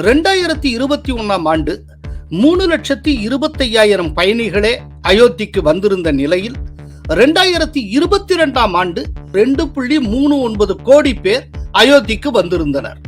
ரெண்டாயிரத்தி இருபத்தி ஒன்னாம் ஆண்டு மூணு லட்சத்தி இருபத்தையாயிரம் பயணிகளே அயோத்திக்கு வந்திருந்த நிலையில் ரெண்டாயிரத்தி இருபத்தி ரெண்டாம் ஆண்டு ரெண்டு புள்ளி மூணு ஒன்பது கோடி பேர் அயோத்திக்கு வந்திருந்தனர்.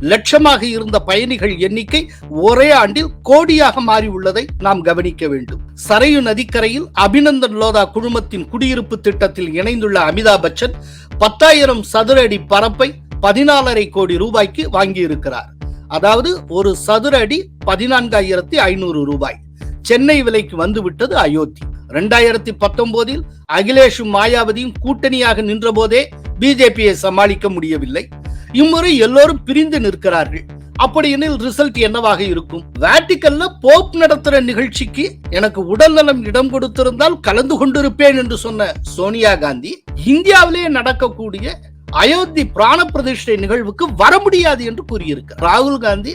லட்சமாக இருந்த பயணிகள் எண்ணிக்கை ஒரே ஆண்டில் கோடியாக மாறியுள்ளதை நாம் கவனிக்க வேண்டும். சரையு நதிக்கரையில் அபிநந்தன் லோதா குழுமத்தின் குடியிருப்பு திட்டத்தில் இணைந்துள்ள அமிதாப் பச்சன் பத்தாயிரம் சதுர அடி பரப்பை பதினாலரை கோடி ரூபாய்க்கு வாங்கியிருக்கிறார். அதாவது ஒரு சதுர அடி பதினான்காயிரத்தி ஐநூறு ரூபாய். சென்னை விலைக்கு வந்துவிட்டது அயோத்தி. ரெண்டாயிரத்தி பத்தொன்பதில் அகிலேஷும் மாயாவதியும் கூட்டணியாக நின்ற போதே பிஜேபியை சமாளிக்க முடியவில்லை. இம்முறை எல்லோரும் பிரிந்து நிற்கிறார்கள். அப்படியெனில் ரிசல்ட் என்னவாக இருக்கும்? வேட்டிக்கல்ல போப் நடத்துற நிகழ்ச்சிக்கு எனக்கு உடல்நலம் இடம் கொடுத்திருந்தால் கலந்து கொண்டிருப்பேன் என்று சொன்ன சோனியா காந்தி இந்தியாவிலேயே நடக்கக்கூடிய அயோத்தி பிராண பிரதிஷ்டை நிகழ்வுக்கு வர முடியாது என்று கூறியிருக்கிறார். ராகுல் காந்தி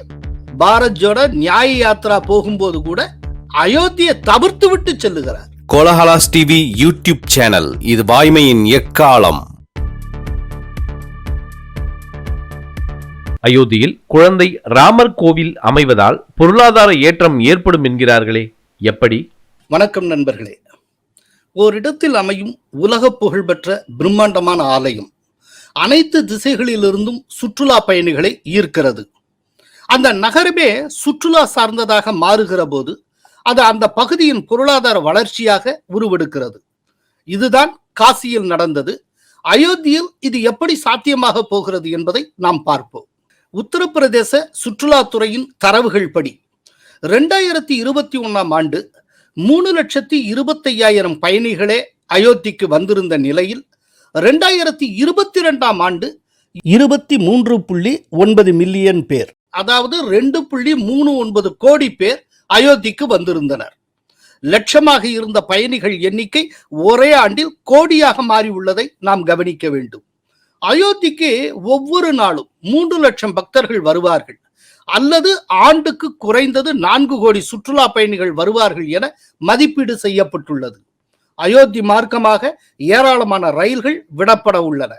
பாரத் ஜோட நியாய யாத்ரா போகும்போது கூட அயோத்தியை தவிர்த்து விட்டு செல்லுகிறார். கோலஹலாஸ் டிவி யூடியூப் சேனல் இது வாய்மையின் எக்காலம். அயோத்தியில் குழந்தை ராமர் கோவில் அமைவதால் பொருளாதார ஏற்றம் ஏற்படும் என்கிறார்களே எப்படி? வணக்கம் நண்பர்களே. ஓரிடத்தில் அமையும் உலக புகழ்பெற்ற பிரம்மாண்டமான ஆலயம் அனைத்து திசைகளிலிருந்தும் சுற்றுலா பயணிகளை ஈர்க்கிறது. அந்த நகரமே சுற்றுலா சார்ந்ததாக மாறுகிற போது அது அந்த பகுதியின் பொருளாதார வளர்ச்சியாக உருவெடுக்கிறது. இதுதான் காசியில் நடந்தது. அயோத்தியில் இது எப்படி சாத்தியமாக போகிறது என்பதை நாம் பார்ப்போம். உத்தரப்பிரதேச சுற்றுலாத்துறையின் தரவுகள் படி ரெண்டாயிரத்தி இருபத்தி ஒன்றாம் ஆண்டு மூணு லட்சத்தி இருபத்தையாயிரம் பயணிகளே அயோத்திக்கு வந்திருந்த நிலையில் ரெண்டாயிரத்தி இருபத்தி ரெண்டாம் ஆண்டு இருபத்தி மூன்று புள்ளி ஒன்பது மில்லியன் பேர். அதாவது ரெண்டு புள்ளி மூணு ஒன்பது கோடி பேர் அயோத்திக்கு வந்திருந்தனர். லட்சமாக இருந்த பயணிகள் எண்ணிக்கை ஒரே ஆண்டில் கோடியாக மாறி உள்ளதை நாம் கவனிக்க வேண்டும். அயோத்திக்கு ஒவ்வொரு நாளும் மூன்று லட்சம் பக்தர்கள் வருவார்கள். அல்லது ஆண்டுக்கு குறைந்தது நான்கு கோடி சுற்றுலா பயணிகள் வருவார்கள் என மதிப்பீடு செய்யப்பட்டுள்ளது. அயோத்தி மார்க்கமாக ஏராளமான ரயில்கள் விடப்பட உள்ளன.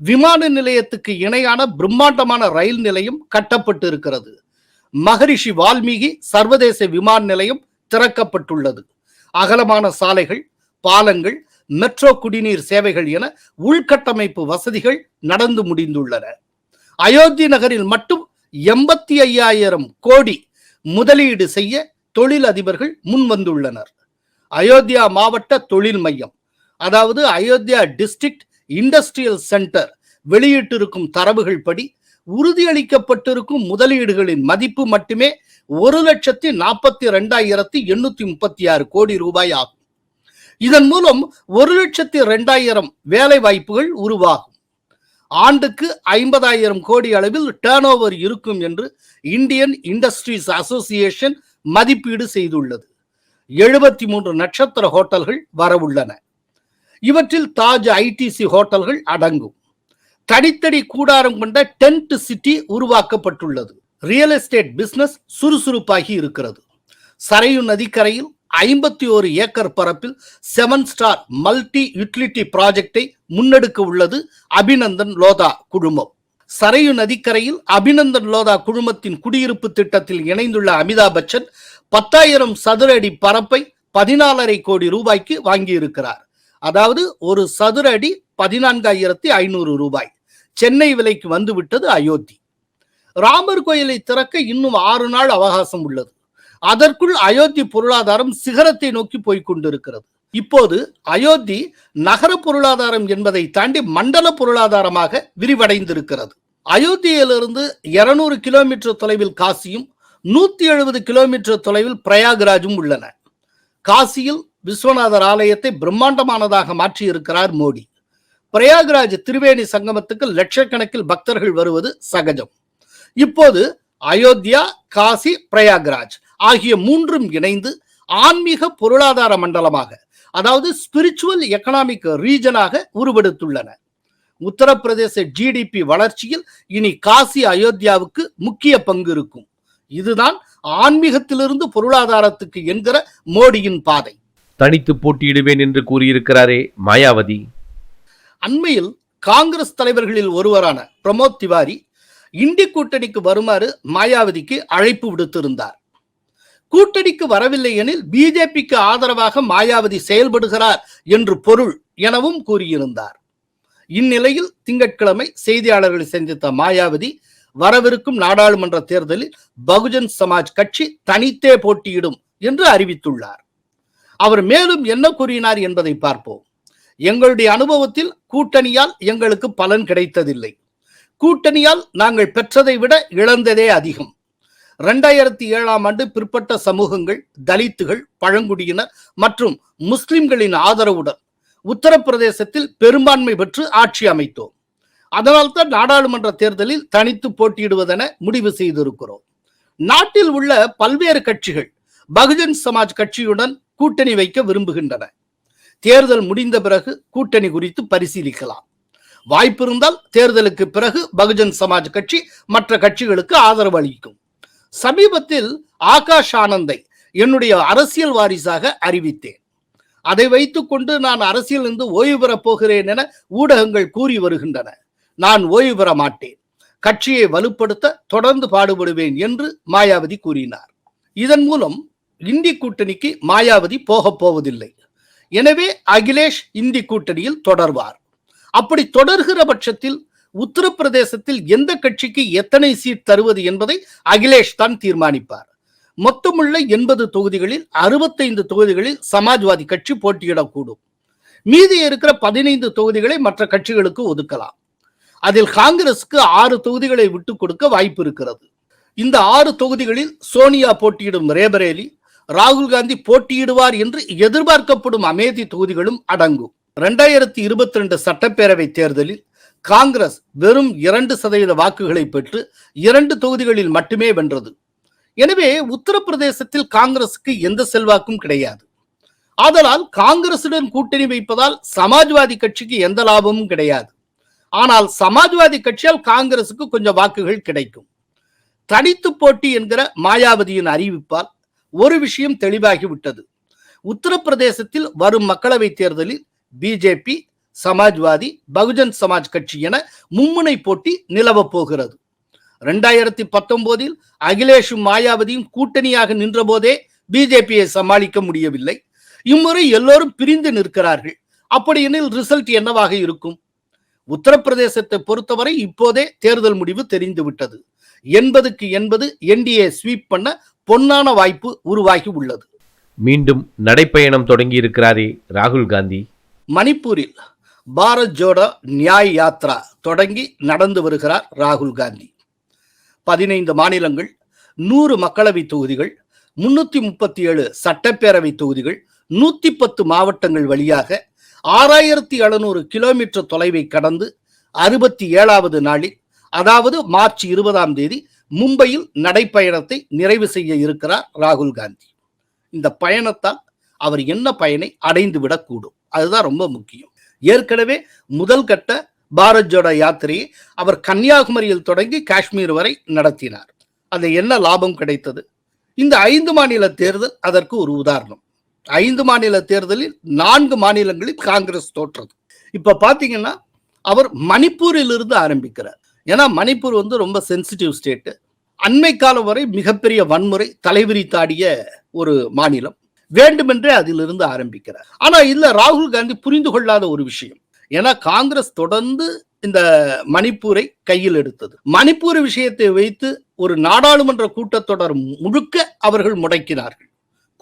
விமான நிலையத்துக்கு இணையான பிரம்மாண்டமான ரயில் நிலையம் கட்டப்பட்டு இருக்கிறது மகரிஷி வால்மீகி சர்வதேச விமான நிலையம் திறக்கப்பட்டுள்ளது. அகலமான சாலைகள் பாலங்கள் மெட்ரோ குடிநீர் சேவைகள் என உள்கட்டமைப்பு வசதிகள் நடந்து முடிந்துள்ளன. அயோத்தி நகரில் மட்டும் எண்பத்தி ஐயாயிரம் கோடி முதலீடு செய்ய தொழில் அதிபர்கள் முன் வந்துள்ளனர் அயோத்தியா மாவட்ட தொழில் மையம். அதாவது அயோத்தியா டிஸ்ட்ரிக்ட் இண்டஸ்ட்ரியல் சென்டர். வெளியிட்டிருக்கும் தரவுகள் படி உறுதியளிக்கப்பட்டிருக்கும் முதலீடுகளின் மதிப்பு மட்டுமே ஒரு லட்சத்தி நாற்பத்தி ரெண்டாயிரத்தி எண்ணூத்தி முப்பத்தி ஆறு கோடி ரூபாய் ஆகும். இதன் மூலம் ஒரு லட்சத்தி ரெண்டாயிரம் வேலை வாய்ப்புகள் உருவாகும். ஆண்டுக்கு ஐம்பதாயிரம் கோடி அளவில் டேர்ன் ஓவர் இருக்கும் என்று இந்தியன் இண்டஸ்ட்ரீஸ் அசோசியேஷன் மதிப்பீடு செய்துள்ளது. எழுபத்தி மூன்று நட்சத்திர ஹோட்டல்கள் வரவுள்ளன. இவற்றில் தாஜ் ஐடிசி ஹோட்டல்கள் அடங்கும். தடித்தடி கூடாரம் கொண்ட டென்ட் சிட்டி உருவாக்கப்பட்டுள்ளது. ரியல் எஸ்டேட் பிசினஸ் சுறுசுறுப்பாகி இருக்கிறது. சரையு நதிக்கரையில் ஐம்பத்தி ஒரு ஏக்கர் பரப்பில் செவன் ஸ்டார் மல்டி யூட்டிலிட்டி ப்ராஜெக்டை முன்னெடுக்க உள்ளது அபிநந்தன் லோதா குழுமம். சரையு நதிக்கரையில் அபிநந்தன் லோதா குழுமத்தின் குடியிருப்பு திட்டத்தில் இணைந்துள்ள அமிதாப் பச்சன் பத்தாயிரம் சதுர அடி பரப்பை பதினாலரை கோடி ரூபாய்க்கு வாங்கியிருக்கிறார். அதாவது ஒரு சதுர அடி பதினான்காயிரத்தி ஐநூறு ரூபாய். சென்னை விலைக்கு வந்துவிட்டது அயோத்தி. ராமர் கோயிலை திறக்க இன்னும் ஆறு நாள் அவகாசம் உள்ளது. அதற்குள் அயோத்தி பொருளாதாரம் சிகரத்தை நோக்கி போய்க் கொண்டிருக்கிறது. இப்போது அயோத்தி நகர பொருளாதாரம் என்பதை தாண்டி மண்டல பொருளாதாரமாக விரிவடைந்திருக்கிறது. அயோத்தியிலிருந்து இருநூறு கிலோமீட்டர் தொலைவில் காசியும் நூத்தி எழுபது கிலோமீட்டர் தொலைவில் பிரயாக்ராஜும் உள்ளன. காசியில் விஸ்வநாதர் ஆலயத்தை பிரம்மாண்டமானதாக மாற்றி இருக்கிறார் மோடி. பிரயாக்ராஜ் திரிவேணி சங்கமத்துக்கு லட்சக்கணக்கில் பக்தர்கள் வருவது சகஜம். இப்போது அயோத்தியா காசி பிரயாக்ராஜ் ஆகிய மூன்றும் இணைந்து ஆன்மீக பொருளாதார மண்டலமாக அதாவது ஸ்பிரிச்சுவல் எக்கனாமிக் ரீஜனாக உருவெடுத்துள்ளன. உத்தரப்பிரதேச ஜிடிபி வளர்ச்சியில் இனி காசி அயோத்தியாவுக்கு முக்கிய பங்கு இருக்கும். இதுதான் ஆன்மீகத்திலிருந்து பொருளாதாரத்துக்கு என்கிற மோடியின் பாதை. தனித்து போட்டியிடுவேன் என்று கூறியிருக்கிறாரே மாயாவதி. அண்மையில் காங்கிரஸ் தலைவர்களில் ஒருவரான பிரமோத் திவாரி இண்டி கூட்டணிக்கு வருமாறு மாயாவதிக்கு அழைப்பு விடுத்திருந்தார். கூட்டணிக்கு வரவில்லை எனில் பிஜேபிக்கு ஆதரவாக மாயாவதி செயல்படுகிறார் என்று பொருள் எனவும் கூறியிருந்தார். இந்நிலையில் திங்கட்கிழமை செய்தியாளர்களை சந்தித்த மாயாவதி வரவிருக்கும் நாடாளுமன்ற தேர்தலில் பகுஜன் சமாஜ் கட்சி தனித்தே போட்டியிடும் என்று அறிவித்துள்ளார். அவர் மேலும் என்ன கூறினார் என்பதை பார்ப்போம். எங்களுடைய அனுபவத்தில் கூட்டணியால் எங்களுக்கு பலன் கிடைத்ததில்லை. கூட்டணியால் நாங்கள் பெற்றதை விட இழந்ததே அதிகம். ரெண்டாயிரத்தி ஏழாம் ஆண்டு பிற்பட்ட சமூகங்கள் தலித்துகள் பழங்குடியினர் மற்றும் முஸ்லிம்களின் ஆதரவுடன் உத்தரப்பிரதேசத்தில் பெரும்பான்மை பெற்று ஆட்சி அமைத்தோம். அதனால்தான் நாடாளுமன்ற தேர்தலில் தனித்து போட்டியிடுவதென முடிவு செய்திருக்கிறோம். நாட்டில் உள்ள பல்வேறு கட்சிகள் பகுஜன் சமாஜ் கட்சியுடன் கூட்டணி வைக்க விரும்புகின்றன. தேர்தல் முடிந்த பிறகு கூட்டணி குறித்து பரிசீலிக்கலாம். வாய்ப்பு இருந்தால் தேர்தலுக்கு பிறகு பகுஜன் சமாஜ் கட்சி மற்ற கட்சிகளுக்கு ஆதரவு அளிக்கும். சமீபத்தில் ஆகாஷ் ஆனந்தை என்னுடைய அரசியல் வாரிசாக அறிவித்தேன். அதை வைத்துக்கொண்டு நான் அரசியலிருந்து ஓய்வு பெறப் போகிறேன் என ஊடகங்கள் கூறி வருகின்றன. நான் ஓய்வு பெற மாட்டேன். கட்சியை வலுப்படுத்த தொடர்ந்து பாடுபடுவேன் என்று மாயாவதி கூறினார். இதன் மூலம் இந்தி கூட்டணிக்கு மாயாவதி போகப் போவதில்லை. எனவே அகிலேஷ் இந்தி கூட்டணியில் தொடர்வார். அப்படி தொடர்கிற பட்சத்தில் உத்தரப்பிரதேசத்தில் எந்த கட்சிக்கு எத்தனை சீட் தருவது என்பதை அகிலேஷ் தான் தீர்மானிப்பார். மொத்தமுள்ள எண்பது தொகுதிகளில் அறுபத்தைந்து தொகுதிகளில் சமாஜ்வாதி கட்சி போட்டியிடக்கூடும். மீதி இருக்கிற பதினைந்து தொகுதிகளை மற்ற கட்சிகளுக்கு ஒதுக்கலாம். அதில் காங்கிரசுக்கு ஆறு தொகுதிகளை விட்டு கொடுக்க வாய்ப்பு இருக்கிறது. இந்த ஆறு தொகுதிகளில் சோனியா போட்டியிடும் ரேபரேலி ராகுல் காந்தி போட்டியிடுவார் என்று எதிர்பார்க்கப்படும் அமேதி தொகுதிகளும் அடங்கும். ரெண்டாயிரத்தி இருபத்தி ரெண்டு சட்டப்பேரவை தேர்தலில் காங்கிரஸ் வெறும் இரண்டு சதவீத வாக்குகளை பெற்று இரண்டு தொகுதிகளில் மட்டுமே வென்றது. எனவே உத்தரப்பிரதேசத்தில் காங்கிரசுக்கு எந்த செல்வாக்கும் கிடையாது. ஆதலால் காங்கிரசுடன் கூட்டணி வைப்பதால் சமாஜ்வாதி கட்சிக்கு எந்த லாபமும் கிடையாது. ஆனால் சமாஜ்வாதி கட்சியால் காங்கிரசுக்கு கொஞ்சம் வாக்குகள் கிடைக்கும். தனித்து போட்டி என்கிற மாயாவதியின் அறிவிப்பால் ஒரு விஷயம் தெளிவாகிவிட்டது. உத்தரப்பிரதேசத்தில் வரும் மக்களவை தேர்தலில் பிஜேபி சமாஜ்வாதி பகுஜன் சமாஜ் கட்சி என மும்முனை போட்டி நிலவப் போகிறது. ரெண்டாயிரத்தி பத்தொன்பதில் அகிலேஷும் மாயாவதியும் கூட்டணியாக நின்றபோதே பிஜேபியை சமாளிக்க முடியவில்லை. இம்முறை எல்லோரும் பிரிந்து நிற்கிறார்கள். அப்படியெனில் ரிசல்ட் என்னவாக இருக்கும்? உத்தரப்பிரதேசத்தை பொறுத்தவரை இப்போதே தேர்தல் முடிவு தெரிந்து விட்டது. எண்பதுக்கு எண்பது என்டிஏ ஸ்வீப் பண்ண பொன்னான வாய்ப்பு உருவாகி உள்ளது. மீண்டும் நடைப்பயணம் தொடங்கி இருக்கிறாரே ராகுல் காந்தி. மணிப்பூரில் பாரத் ஜோடோ நியாய் யாத்ரா தொடங்கி நடந்து வருகிறார் ராகுல் காந்தி. பதினைந்து மாநிலங்கள் நூறு மக்களவை தொகுதிகள் முன்னூத்தி முப்பத்தி ஏழு சட்டப்பேரவை தொகுதிகள் நூத்தி பத்து மாவட்டங்கள் வழியாக ஆறாயிரத்தி எழுநூறு கிலோமீட்டர் தொலைவை கடந்து அறுபத்தி ஏழாவது நாளில் அதாவது மார்ச் இருபதாம் தேதி மும்பையில் நடைப்பயணத்தை நிறைவு செய்ய இருக்கிறார் ராகுல் காந்தி. இந்த பயணத்தால் அவர் என்ன பயனை அடைந்து விடக்கூடும் அதுதான் ரொம்ப முக்கியம். ஏற்கனவே முதல் கட்ட பாரத் ஜோடோ யாத்திரையை அவர் கன்னியாகுமரியில் தொடங்கி காஷ்மீர் வரை நடத்தினார். அது என்ன லாபம் கிடைத்தது? இந்த ஐந்து மாநில தேர்தல் அதற்கு ஒரு உதாரணம். ஐந்து மாநில தேர்தலில் நான்கு மாநிலங்களில் காங்கிரஸ் தோற்றது. இப்ப பாத்தீங்கன்னா அவர் மணிப்பூரில் இருந்து ஆரம்பிக்கிறார். ஏன்னா மணிப்பூர் வந்து ரொம்ப சென்சிட்டிவ் ஸ்டேட்டு அண்மை காலம் வரை மிகப்பெரிய வன்முறை தலைவிரித்தாடிய ஒரு மாநிலம். வேண்டுமென்றே அதிலிருந்து ஆரம்பிக்கிறார். ஆனா இல்ல ராகுல் காந்தி புரிந்து கொள்ளாத ஒரு விஷயம். ஏன்னா காங்கிரஸ் தொடர்ந்து இந்த மணிப்பூரை கையில் எடுத்தது. மணிப்பூர் விஷயத்தை வைத்து ஒரு நாடாளுமன்ற கூட்டத்தொடர் முழுக்க அவர்கள் முடக்கினார்கள்.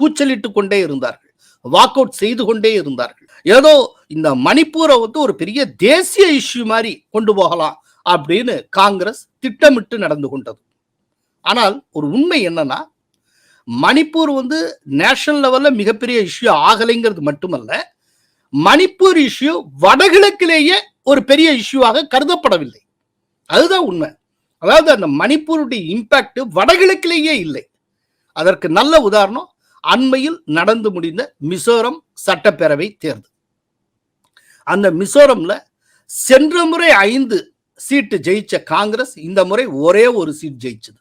கூச்சலிட்டு கொண்டே இருந்தார்கள். வாக் அவுட் செய்து கொண்டே இருந்தார்கள். ஏதோ இந்த மணிப்பூரை வந்து ஒரு பெரிய தேசிய இஷ்யூ மாதிரி கொண்டு போகலாம் அப்படின்னு காங்கிரஸ் திட்டமிட்டு நடந்து கொண்டது. ஆனால் ஒரு உண்மை என்னன்னா மணிப்பூர் வந்து நேஷனல் லெவலில் மிகப்பெரிய இஷ்யூ ஆகலைங்கிறது மட்டுமல்ல மணிப்பூர் இஷ்யூ வடகிழக்கிலேயே ஒரு பெரிய இஷ்யூவாக கருதப்படவில்லை. அதுதான் உண்மை. அதாவது அந்த மணிப்பூருடைய இம்பாக்ட் வடகிழக்கிலேயே இல்லை. அதற்கு நல்ல உதாரணம் அண்மையில் நடந்து முடிந்த மிசோரம் சட்டப்பேரவை தேர்தல். அந்த மிசோரம்ல சென்ற முறை ஐந்து சீட்டு ஜெயிச்ச காங்கிரஸ் இந்த முறை ஒரே ஒரு சீட் ஜெயிச்சது.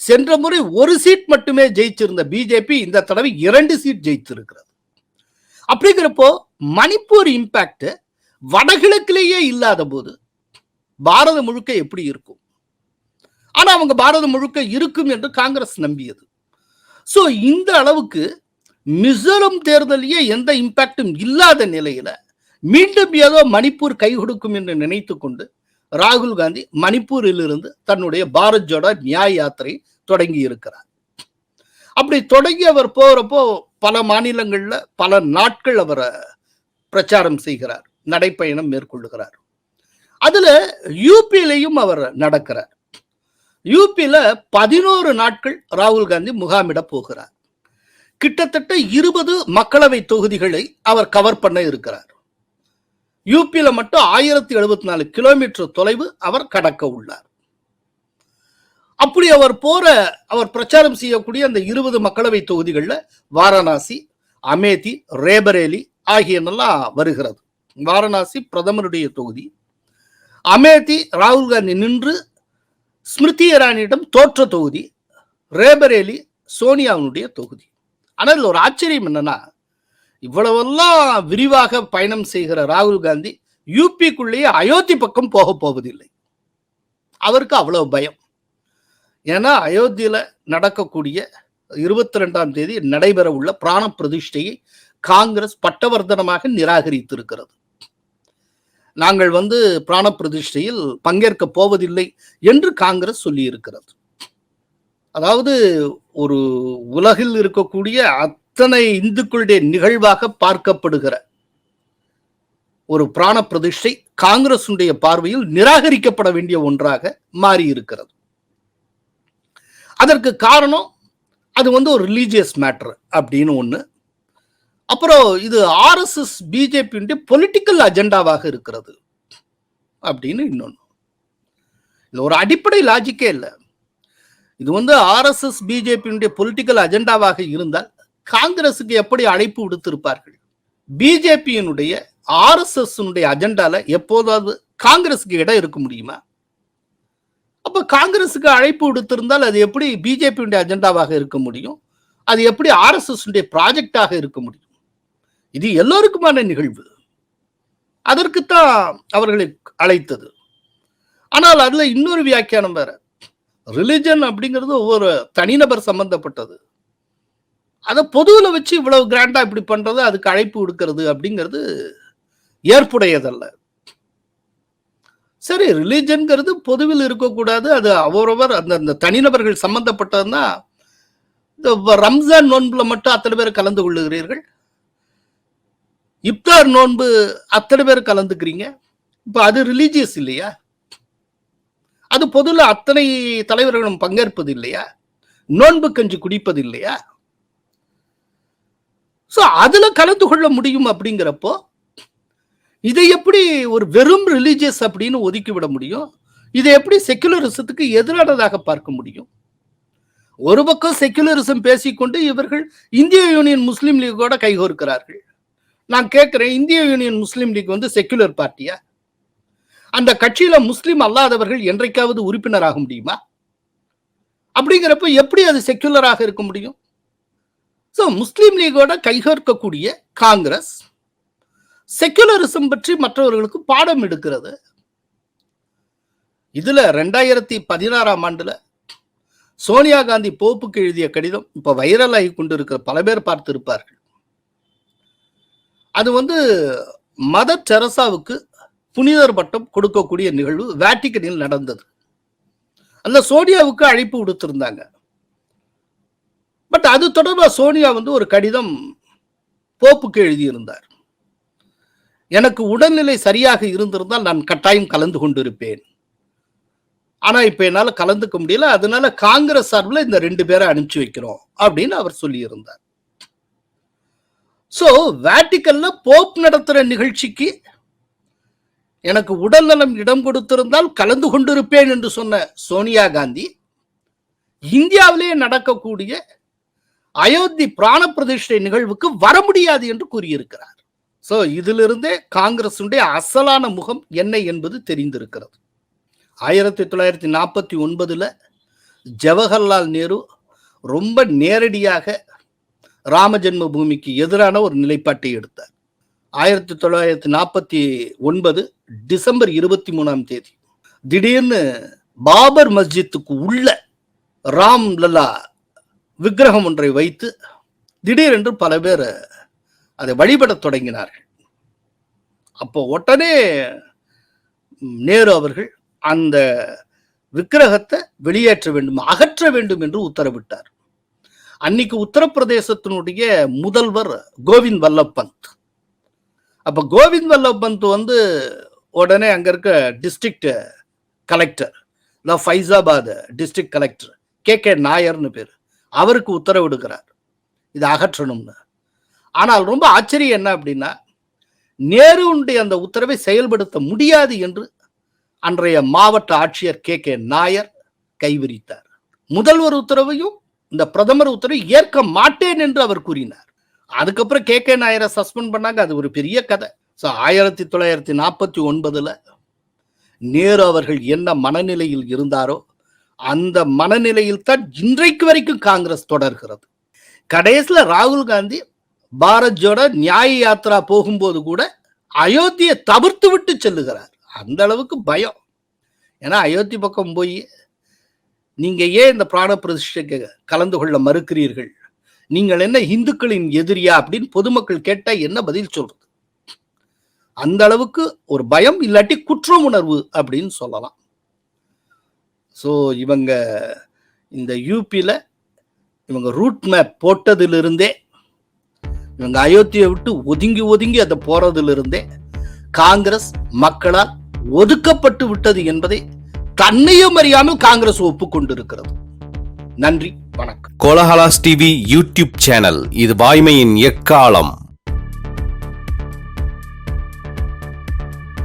சென்ற முறை ஒரு சீட் மட்டுமே ஜெயிச்சிருந்த பிஜேபி இந்த தடவை இரண்டு சீட் ஜெயித்திருக்கிறது. அப்படிங்கிறப்போ மணிப்பூர் இம்பாக்ட் வடகிழக்கிலேயே இல்லாத போது பாரதம் முழுக்க எப்படி இருக்கும்? ஆனா அவங்க பாரதம் முழுக்க இருக்கும் என்று காங்கிரஸ் நம்பியது. சோ இந்த அளவுக்கு மிசோரம் தேர்தலையே எந்த இம்பாக்டும் இல்லாத நிலையில மீண்டும் ஏதோ மணிப்பூர் கை கொடுக்கும் என்று நினைத்து கொண்டு ராகுல் காந்தி மணிப்பூரிலிருந்து தன்னுடைய பாரத் ஜோடோ நியாய யாத்திரை தொடங்கி இருக்கிறார். அப்படி தொடங்கி அவர் போறப்போ பல மாநிலங்களில் பல நாட்கள் அவரை பிரச்சாரம் செய்கிறார் நடைப்பயணம் மேற்கொள்ளுகிறார். அதுல யூபியிலையும் அவர் நடக்கிறார். யூபியில பதினோரு நாட்கள் ராகுல் காந்தி முகாமிட போகிறார். கிட்டத்தட்ட இருபது மக்களவை தொகுதிகளை அவர் கவர் பண்ண இருக்கிறார். யூபியில மட்டும் ஆயிரத்தி எழுபத்தி நாலு கிலோமீட்டர் தொலைவு அவர் கடக்க உள்ளார். அப்படி அவர் போற அவர் பிரச்சாரம் செய்யக்கூடிய அந்த இருபது மக்களவை தொகுதிகளில் வாரணாசி அமேதி ரேபரேலி ஆகியனெல்லாம் வருகிறது. வாரணாசி பிரதமருடைய தொகுதி. அமேதி ராகுல் காந்தி நின்று ஸ்மிருதி இரானியிடம் தோற்ற தொகுதி ரேபரேலி சோனியாவினுடைய தொகுதி. ஆனால் இதில் ஒரு ஆச்சரியம் என்னன்னா இவ்வளவெல்லாம் விரிவாக பயணம் செய்கிற ராகுல் காந்தி யூபிக்குள்ளேயே அயோத்தி பக்கம் போக போவதில்லை. அவருக்கு அவ்வளவு பயம். ஏன்னா அயோத்தியில் நடக்கக்கூடிய இருபத்தி ரெண்டாம் தேதி நடைபெற உள்ள பிராண பிரதிஷ்டையை காங்கிரஸ் பட்டவர்தனமாக நிராகரித்திருக்கிறது. நாங்கள் வந்து பிராண பிரதிஷ்டையில் பங்கேற்க போவதில்லை என்று காங்கிரஸ் சொல்லியிருக்கிறது. அதாவது ஒரு உலகில் இருக்கக்கூடிய அத்தனை இந்துக்களுடைய நிகழ்வாக பார்க்கப்படுகிற ஒரு பிராண பிரதிஷ்டை காங்கிரசுடைய பார்வையில் நிராகரிக்கப்பட வேண்டிய ஒன்றாக மாறி இருக்கிறது அதற்கு காரணம் அது வந்து ஒரு ரிலீஜியஸ் மேட்டர் அப்படின்னு ஒன்று அப்புறம் இது ஆர்எஸ்எஸ் பிஜேபியுடைய பொலிட்டிக்கல் அஜெண்டாவாக இருக்கிறது அப்படின்னு இன்னொன்று இது ஒரு அடிப்படை லாஜிக்கே இல்லை. இது வந்து ஆர்எஸ்எஸ் பிஜேபியினுடைய பொலிட்டிக்கல் அஜெண்டாவாக இருந்தால் காங்கிரஸுக்கு எப்படி அழைப்பு விடுத்திருப்பார்கள்? பிஜேபியினுடைய ஆர்எஸ்எஸ் அஜெண்டால எப்போதாவது காங்கிரஸுக்கு இடம் இருக்க முடியுமா? அப்ப காங்கிரஸுக்கு அழைப்பு விடுத்திருந்தால் அது எப்படி பிஜேபியுடைய அஜெண்டாவாக இருக்க முடியும்? அது எப்படி ஆர்எஸ்எஸ் ப்ராஜெக்டாக இருக்க முடியும்? இது எல்லோருக்குமான நிகழ்வு. அதற்குத்தான் அவர்களை அழைத்தது. ஆனால் அதுல இன்னொரு வியாக்கியானம் வேற. ரிலிஜன் அப்படிங்கிறது ஒவ்வொரு தனிநபர் சம்பந்தப்பட்டது. அதை பொதுவில் வச்சு இவ்வளவு கிராண்டா இப்படி பண்றது அதுக்கு அழைப்பு கொடுக்கறது அப்படிங்கிறது ஏற்புடையதல்ல. சரி ரிலீஜன்கிறது பொதுவில் இருக்கக்கூடாது. அது அவரவர் அந்த அந்த தனிநபர்கள் சம்பந்தப்பட்டதுன்னா இந்த ரம்ஜான் நோன்பில் மட்டும் அத்தனை பேர் கலந்து கொள்ளுகிறீர்கள். இப்தார் நோன்பு அத்தனை பேர் கலந்துக்கிறீங்க? இப்போ அது ரிலீஜியஸ் இல்லையா? அது பொதுவில் அத்தனை தலைவர்களும் பங்கேற்பது இல்லையா? நோன்பு கஞ்சி குடிப்பது இல்லையா? ஸோ அதில் கலந்து கொள்ள முடியும் அப்படிங்கிறப்போ இதை எப்படி ஒரு வெறும் ரிலீஜியஸ் அப்படின்னு ஒதுக்கி விட முடியும்? இதை எப்படி செக்குலரிசத்துக்கு எதிரானதாக பார்க்க முடியும்? ஒரு பக்கம் செக்குலரிசம் பேசிக்கொண்டு இவர்கள் இந்திய யூனியன் முஸ்லீம் லீக்கோட கைகோர்க்கிறார்கள். நான் கேட்கிறேன் இந்திய யூனியன் முஸ்லீம் லீக் வந்து செக்குலர் பார்ட்டியா அந்த கட்சியில முஸ்லீம் அல்லாதவர்கள் என்றைக்காவது உறுப்பினராக முடியுமா? அப்படிங்கிறப்ப எப்படி அது செக்குலராக இருக்க முடியும்? ஸோ முஸ்லீம் லீகோட கைகோர்க்கக்கூடிய காங்கிரஸ் செக்குலரிசம் பற்றி மற்றவர்களுக்கு பாடம் எடுக்கிறது. இதுல ரெண்டாயிரத்தி பதினாறாம் ஆண்டுல சோனியா காந்தி போப்புக்கு எழுதிய கடிதம் இப்போ வைரல் ஆகி கொண்டிருக்கிற பல பேர் பார்த்திருப்பார்கள். அது வந்து மதர் தெரசாவுக்கு புனிதர் பட்டம் கொடுக்கக்கூடிய நிகழ்வு வேட்டிக்கனில் நடந்தது. அந்த சோனியாவுக்கு அழைப்பு விடுத்திருந்தாங்க. பட் அது தொடர்பாக சோனியா வந்து ஒரு கடிதம் போப்புக்கு எழுதியிருந்தார். எனக்கு உடல்நிலை சரியாக இருந்திருந்தால் நான் கட்டாயம் கலந்து கொண்டிருப்பேன். ஆனால் இப்போ என்னால் கலந்துக்க முடியல அதனால காங்கிரஸ் சார்பில் இந்த ரெண்டு பேரை அனுப்பிச்சு வைக்கிறோம் அப்படின்னு அவர் சொல்லியிருந்தார். ஸோ வேட்டிக்கல்ல போப் நடத்துகிற நிகழ்ச்சிக்கு எனக்கு உடல்நலம் இடம் கொடுத்திருந்தால் கலந்து கொண்டிருப்பேன் என்று சொன்ன சோனியா காந்தி இந்தியாவிலேயே நடக்கக்கூடிய அயோத்தி பிராண பிரதிஷ்டை நிகழ்வுக்கு வர முடியாது என்று கூறியிருக்கிறார். ஸோ இதிலிருந்தே காங்கிரசுடைய அசலான முகம் என்ன என்பது தெரிந்திருக்கிறது. ஆயிரத்தி தொள்ளாயிரத்தி நாற்பத்தி ஒன்பதில் ஜவஹர்லால் நேரு ரொம்ப நேரடியாக ராம பூமிக்கு எதிரான ஒரு நிலைப்பாட்டை எடுத்தார். ஆயிரத்தி தொள்ளாயிரத்தி நாற்பத்தி ஒன்பது டிசம்பர் இருபத்தி மூணாம் தேதி. திடீர்னு பாபர் மஸ்ஜித்துக்கு உள்ள ராம் லல்லா விக்கிரகம் ஒன்றை வைத்து திடீரென்று பல பேர் அதை வழிபடத் தொடங்கினார்கள். அப்போ உடனே நேரு அவர்கள் அந்த விக்கிரகத்தை வெளியேற்ற வேண்டும் அகற்ற வேண்டும் என்று உத்தரவிட்டார். அன்னைக்கு உத்தரப்பிரதேசத்தினுடைய முதல்வர் கோவிந்த் வல்லப் பந்த் அப்ப கோவிந்த் வல்லப் பந்த் வந்து உடனே அங்க இருக்க district collector Faizabad district collector K. K. நாயர்னு பேர். அவருக்கு உத்தரவிடுகிறார் இதை அகற்றணும்னு. ஆனால் ரொம்ப ஆச்சரியம் என்ன அப்படின்னா நேருடைய அந்த உத்தரவை செயல்படுத்த முடியாது என்று அன்றைய மாவட்ட ஆட்சியர் கே. கே. நாயர் கைவிரித்தார். முதல்வர் உத்தரவையும் இந்த பிரதமர் உத்தரவு ஏற்க மாட்டேன் என்று அவர் கூறினார். அதுக்கப்புறம் கே. கே. நாயரை சஸ்பெண்ட் பண்ணாங்க. அது ஒரு பெரிய கதை. ஸோ ஆயிரத்தி தொள்ளாயிரத்தி நாற்பத்தி ஒன்பதுல நேரு அவர்கள் என்ன மனநிலையில் இருந்தாரோ அந்த மனநிலையில் தான் இன்றைக்கு வரைக்கும் காங்கிரஸ் தொடர்கிறது. கடைசியில் ராகுல் காந்தி பாரத் ஜோட நியாய யாத்திரா போகும்போது கூட அயோத்தியை தவிர்த்து விட்டு செல்லுகிறார். அந்த அளவுக்கு பயம். ஏன்னா அயோத்தி பக்கம் போய் நீங்க ஏன் இந்த பிராண பிரதிஷ்டைக்கு கலந்து கொள்ள மறுக்கிறீர்கள்? நீங்கள் என்ன இந்துக்களின் எதிரியா அப்படின்னு பொதுமக்கள் கேட்டா என்ன பதில் சொல்றது? அந்த அளவுக்கு ஒரு பயம் இல்லாட்டி குற்ற உணர்வு அப்படின்னு சொல்லலாம். ஸோ இவங்க இந்த யூபியில் இவங்க ரூட் மேப் போட்டதிலிருந்தே இவங்க அயோத்தியை விட்டு ஒதுங்கி ஒதுங்கி அதை போறதிலிருந்தே காங்கிரஸ் மக்களால் ஒதுக்கப்பட்டு விட்டது என்பதை தன்னையும் அறியாமல் காங்கிரஸ் ஒப்புக்கொண்டிருக்கிறது. நன்றி வணக்கம். கோலஹலாஸ் டிவி யூடியூப் சேனல் இது வாய்மையின் எக்காலம்.